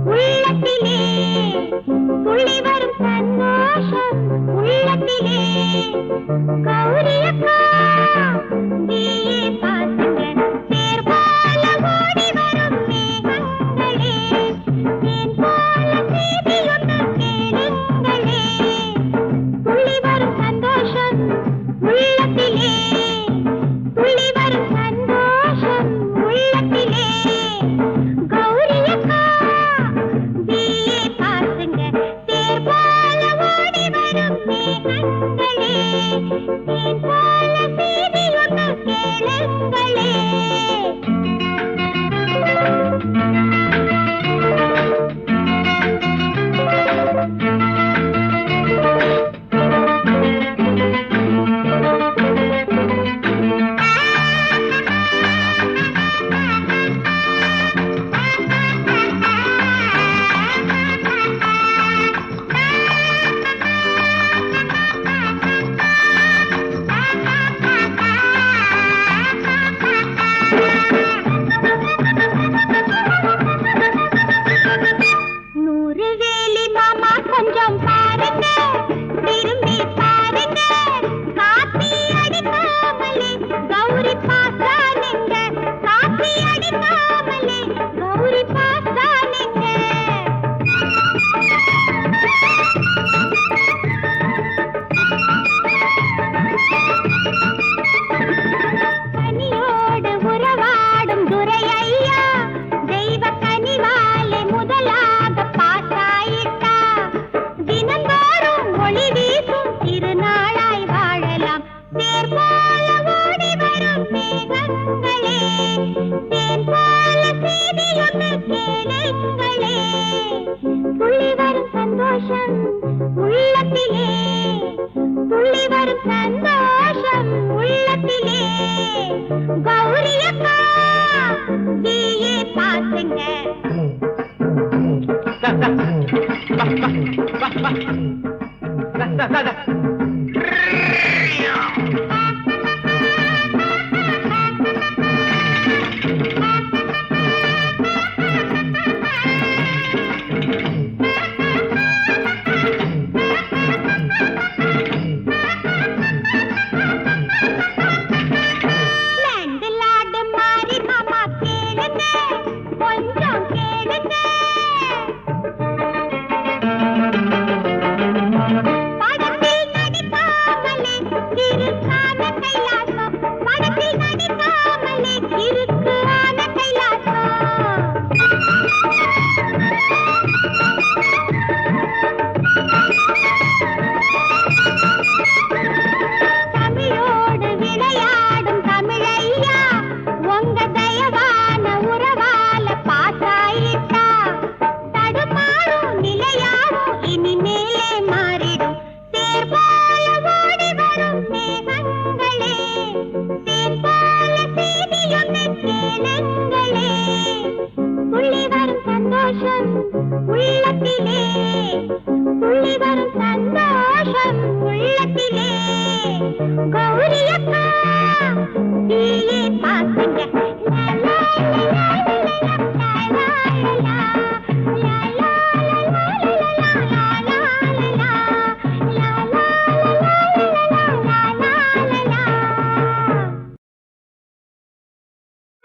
உள்ளத்திலே துள்ளி வரும் சந்தோஷம் உள்ளத்திலே. கௌரியக்கா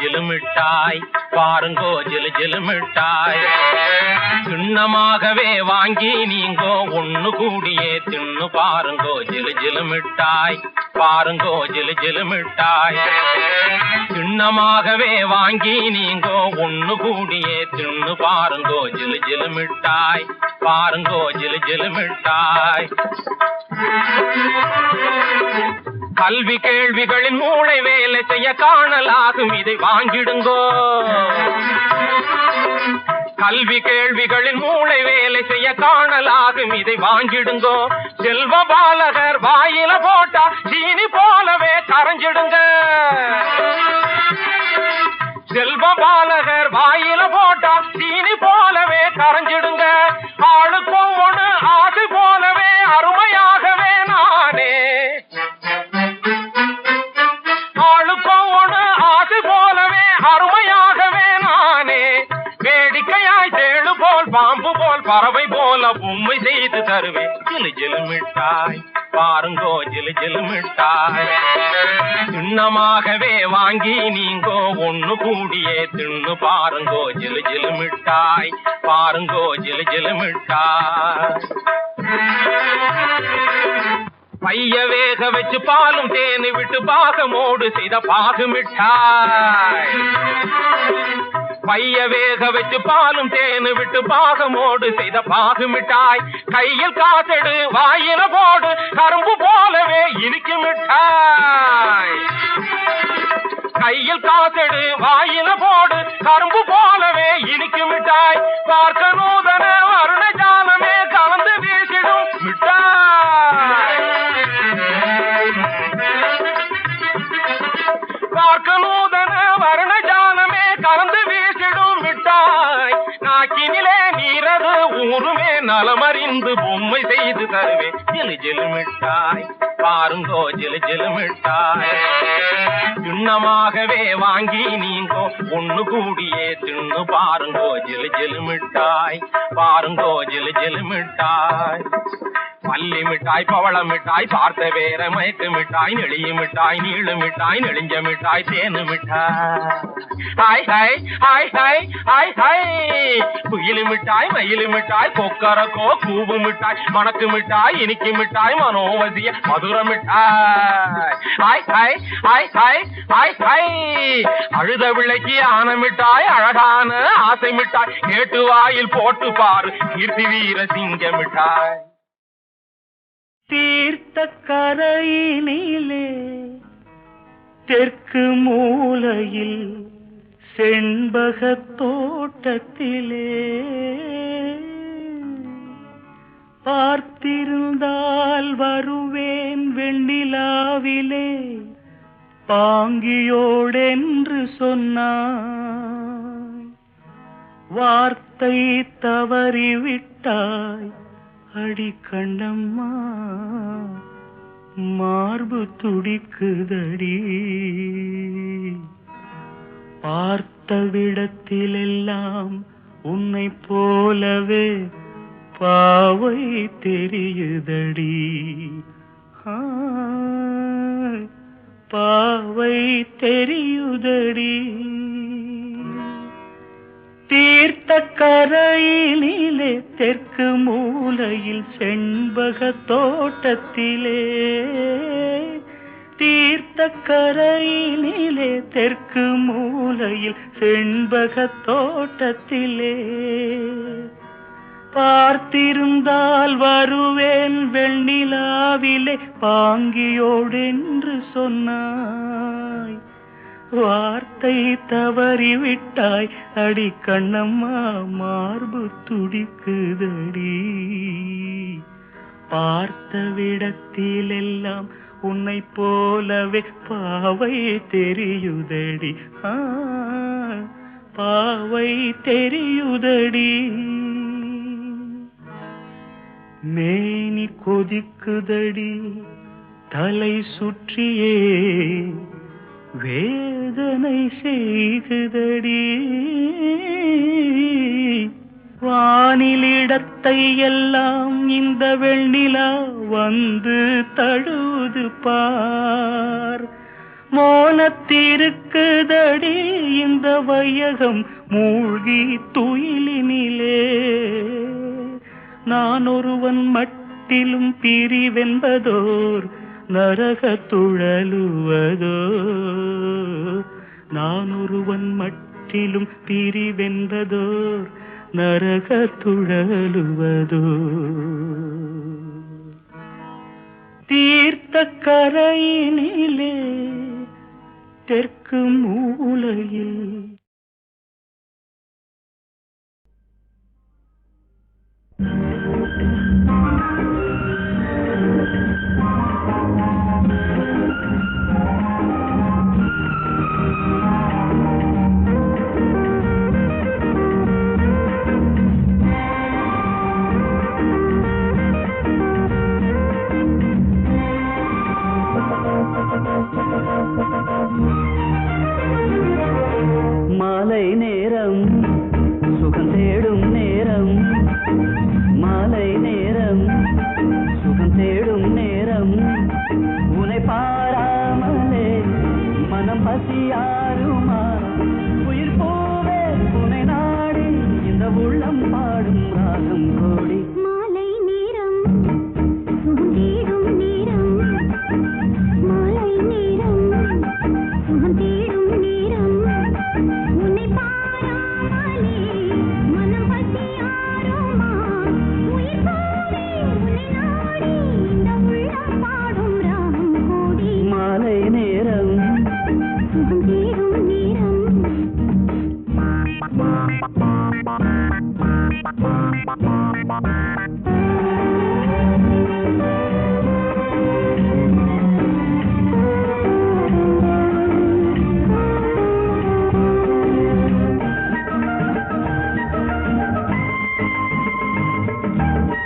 ஜிலு மிட்டாய் பாருங்கோ ஜிலு ஜிலு மிட்டாய் சின்னமாகவே வாங்கி நீங்கோ ஒண்ணு கூடியே தின்னு பாருங்கோ ஜிலு ஜிலு மிட்டாய் பாருங்கோ ஜிலு ஜிலு மிட்டாய் சின்னமாகவே வாங்கி நீங்கோ ஒண்ணு கூடியே தின்னு பாருங்கோ ஜிலு ஜிலு மிட்டாய் பாருங்கோ ஜிலு ஜிலு மிட்டாய் கல்வி கேள்விகளின் மூளை வேலை செய்ய காணலாகும். இதை வாங்கிடுங்கோ. கல்வி கேள்விகளின் மூளை வேலை செய்ய காணலாகும். இதை வாங்கிடுங்கோ. செல்வ பாலகர் வாயில போட்டா சீனி போலவே கரைஞ்சிடுங்க. செல்வ பாலகர் வாயில போட்டா சீனி போலவே கரைஞ்சிடுங்க. ஆளுக்கும் ஒண்ணு ஆசை போலவே அருமையாகவே பறவை போல பொம்மை செய்து தருவேன் ஜிலு ஜிலு மிட்டாய். பாருங்கோ ஜிலு ஜிலு மிட்டாய். சின்னமாகவே வாங்கி நீங்கோ ஒண்ணு கூடியே தின்னு பாருங்கோ ஜிலு ஜிலு மிட்டாய். பாருங்கோ ஜிலு ஜிலு மிட்டாய். பைய வேக வச்சு பாலும் தேனு விட்டு பாகமோடு செய்த பாகு மிட்டாய். பைய வேக வச்சு பாலும் தேனு விட்டு பாகமோடு செய்த பாகு மிட்டாய். கையில் காசெடு வாயில போடு கரும்பு போலவே இனிக்கு மிட்டாய். கையில் காசெடு வாயில போடு கரும்பு போலவே இனிக்கு மிட்டாய். பார்க்க நூதன வருண ஜாலமே கலந்து வீசிடும் மிட்டாய். பார்க்க நூதன வருண கலந்து வீசிடும் விட்டாய் நாக்கினிலே நீரது ஊருமே நலமறிந்து பொம்மை செய்து தருவேன். ஜெலு ஜிலு மிட்டாய். பாருங்கோ ஜிலு ஜிலு மிட்டாய் சின்னமாகவே வாங்கி நீங்கோ ஒண்ணு கூடியே தின்னு பாருங்கோ ஜிலு ஜிலு மிட்டாய் பாருங்கோ ஜிலு ஜிலு மிட்டாய் பள்ளி மிட்டாய் பவள மிட்டாய் பார்த்த வேற மயக்கு மிட்டாய் நெளிய மிட்டாய் நீளு மிட்டாய் நெளிஞ்ச மிட்டாய் தேனு மிட்டாய். Hi hi hi hi hi hi. குயிலு மிட்டாய் மயிலு மிட்டாய் கொக்கரக்கோ கூவு மிட்டாய் மணக்கு மிட்டாய் இனிக்கு மிட்டாய் மனோவசிய மது சுரமிட்டாய் அழுத விளக்கி ஆனமிட்டாய் அழகான ஆசை மிட்டாய். கேட்டு வாயில் போட்டு பாரு கீர்த்தி வீர சிங்கமிட்டாய். தீர்த்த கரையினிலே தெற்கு மூலையில் செண்பக தோட்டத்திலே. பார்த்திருந்தால் வருவேன் வெண்ணிலாவிலே. பாங்கியோடென்று சொன்னாய். வார்த்தை தவறிவிட்டாய். அடிக்கண்டம்மா மார்பு துடிக்குதடி. பார்த்த விடத்திலெல்லாம் உன்னை போலவே பாவை தெரியுதடி. பாவை தெரியுதடி. தீர்த்த கரையிலே தெற்கு மூலையில் செண்பக தோட்டத்திலே தீர்த்த கரையிலே தெற்கு மூலையில் செண்பக தோட்டத்திலே. பார்த்திருந்தால் வருவேன் வெண்ணிலாவிலே பாங்கியோடென்று சொன்னாய். வார்த்தை தவறிவிட்டாய் அடி கண்ணம்மா மார்பு துடிக்குதடி. பார்த்த விடத்திலெல்லாம் உன்னை போலவே பாவை தெரியுதடி. ஆ, பாவை தெரியுதடி. மேனி கொதிக்குதடி தலை சுற்றியே வேதனை செய்குதடி வானிலிடத்தை எல்லாம் இந்த வெண்ணிலா வந்து தழுது பார். மோனத்திருக்குதடி இந்த வையகம் மூழ்கி துயிலினிலே. நான் ஒருவன் மட்டிலும் பிரிவென்பதோர் நரக துழலுவதோ? நான் ஒருவன் மட்டிலும் பிரிவென்பதோர் நரக துழலுவதோ? தீர்த்த கரையினிலே தெற்கு மூலையில்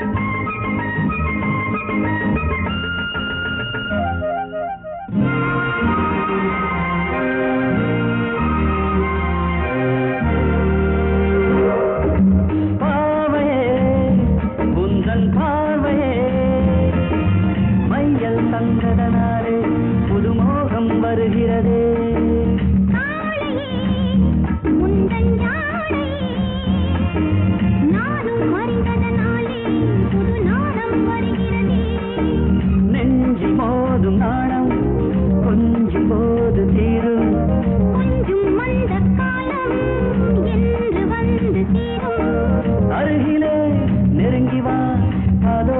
Thank you.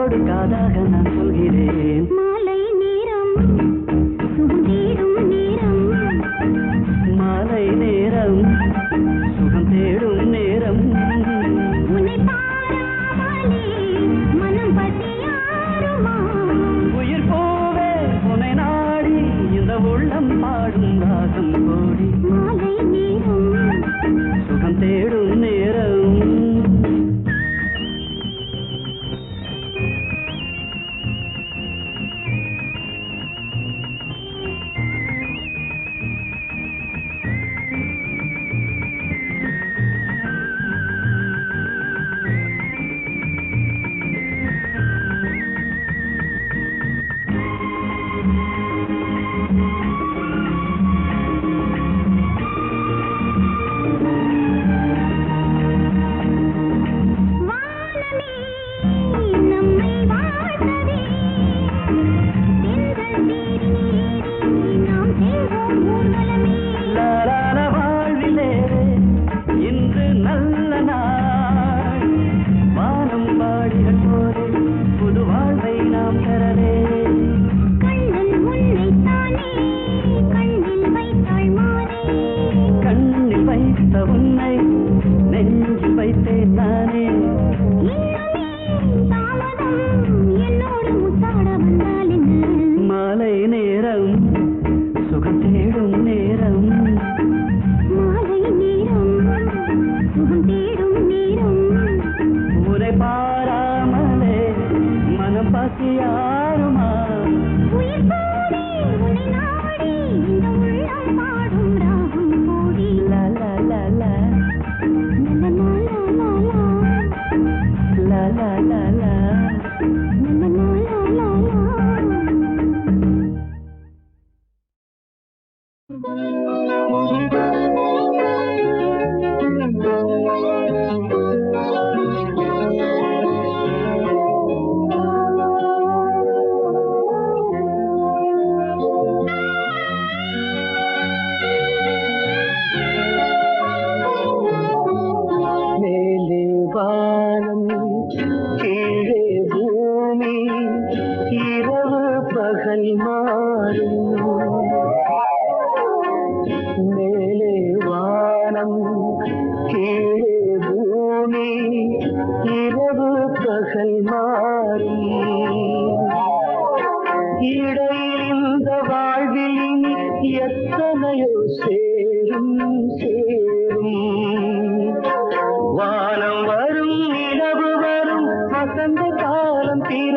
கொடுக்காதாக நான்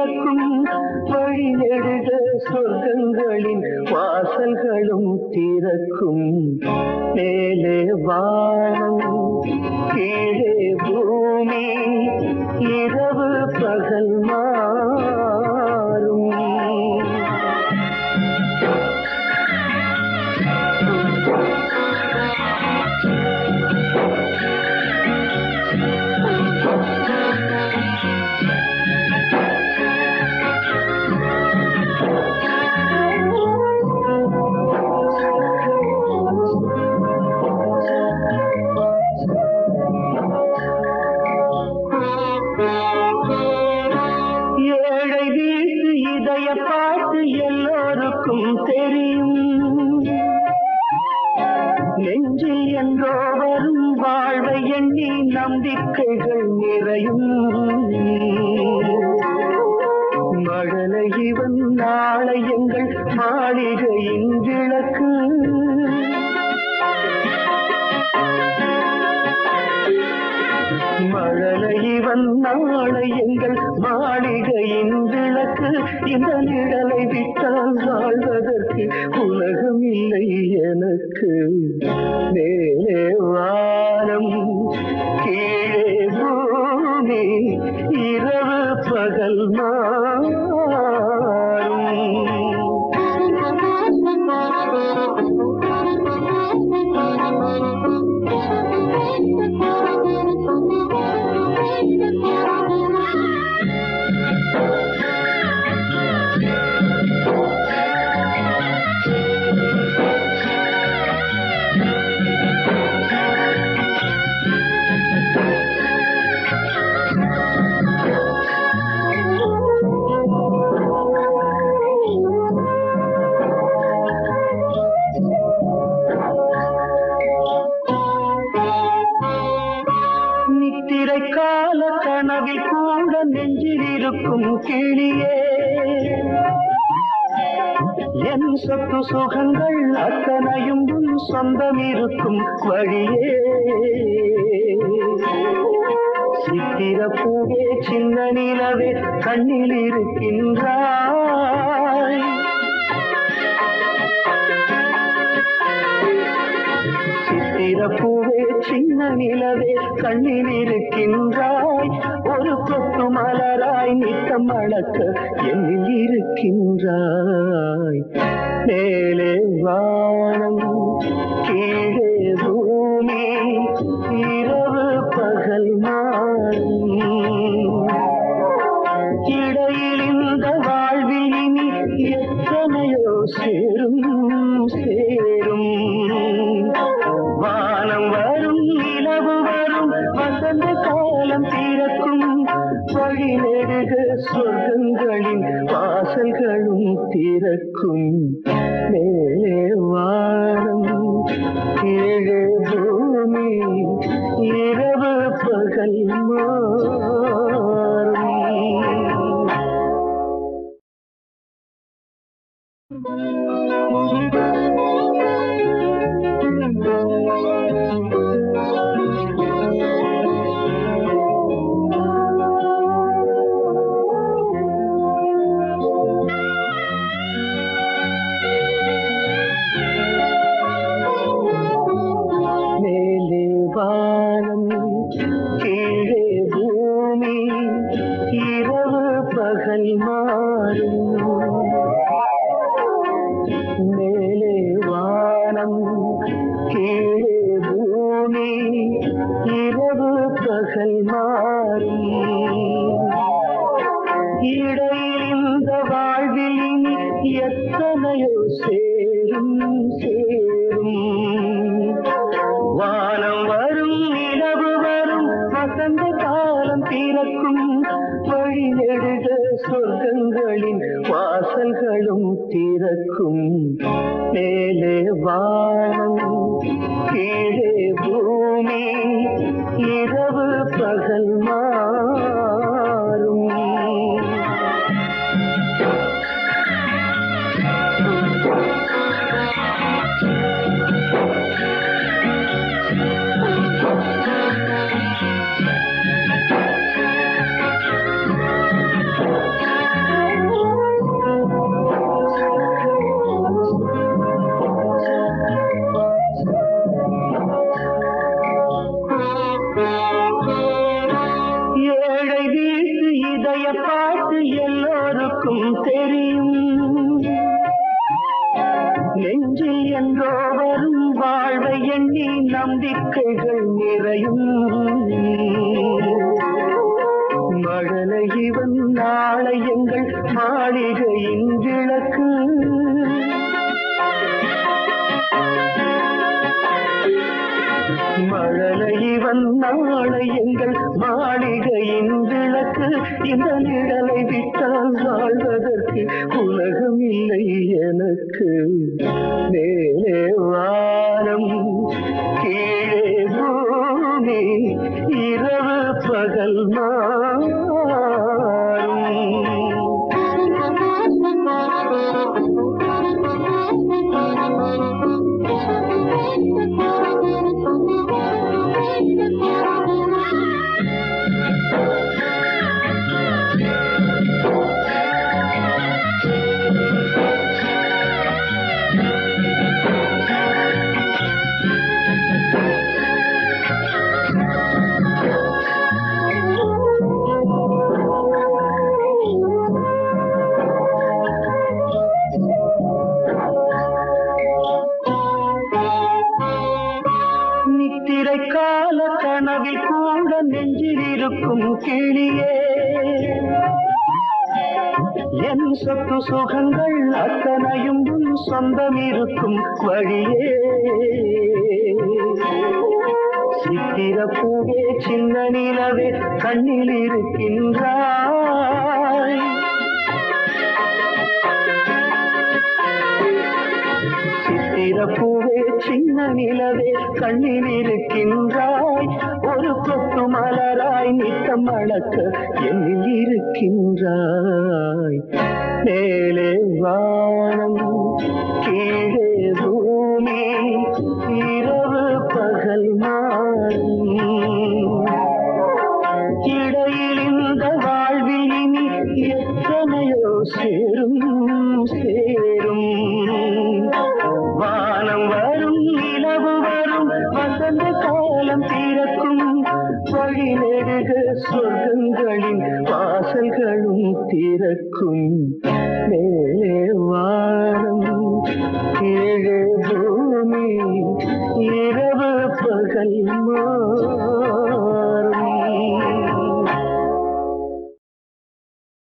திறக்கும் வழியெழுத சொர்க்கங்களின் வாசல்களும் திறக்கும். மேலே வானம் கீழே பூமி இரவு பகல் மா மேலே வானம் கீழே பூமி இரவு பகல் மா நெஞ்சிலிருக்கும் கிளியே. என் சொத்து சுகங்கள் அத்தனையும் சொந்தம் இருக்கும் வழியே. சித்திர பூவே சின்ன நிலவே கண்ணில் இருக்கின்றாய். சித்திர பூவே சின்ன நிலவே கண்ணில் இருக்கின்றாய். கொத்து மலராய் நித்தம் மணக்க என்னில் இருக்கின்றாய். மேலே வானம் கீழே சேரும் சேரும். வானம் வரும் நிலவு வரும் வசந்த காலம் பிறக்கும். வழியெழுத சொர்க்கங்களின் வாசல்களும் திறக்கும். மேலே வானம் கீழே பூமி இரவு பகல் மா இல்லை எனக்கு. மேலே வானம் கீழே பூமி இரவு பகல் மா நெஞ்சில் கிளியே. என் சொத்து சுகங்கள் அத்தனையும் உன் சொந்தம் இருக்கும் வழியே. சித்திர பூவே சின்ன நிலவே கண்ணில் இருக்கின்றாய். சித்திர பூவே சின்ன நிலவே கண்ணில் இருக்கின்றாய். ஒரு கொத்து மலராய் நித்தம் மணக்க என்னில் இருக்கின்றாய். மேலே வா.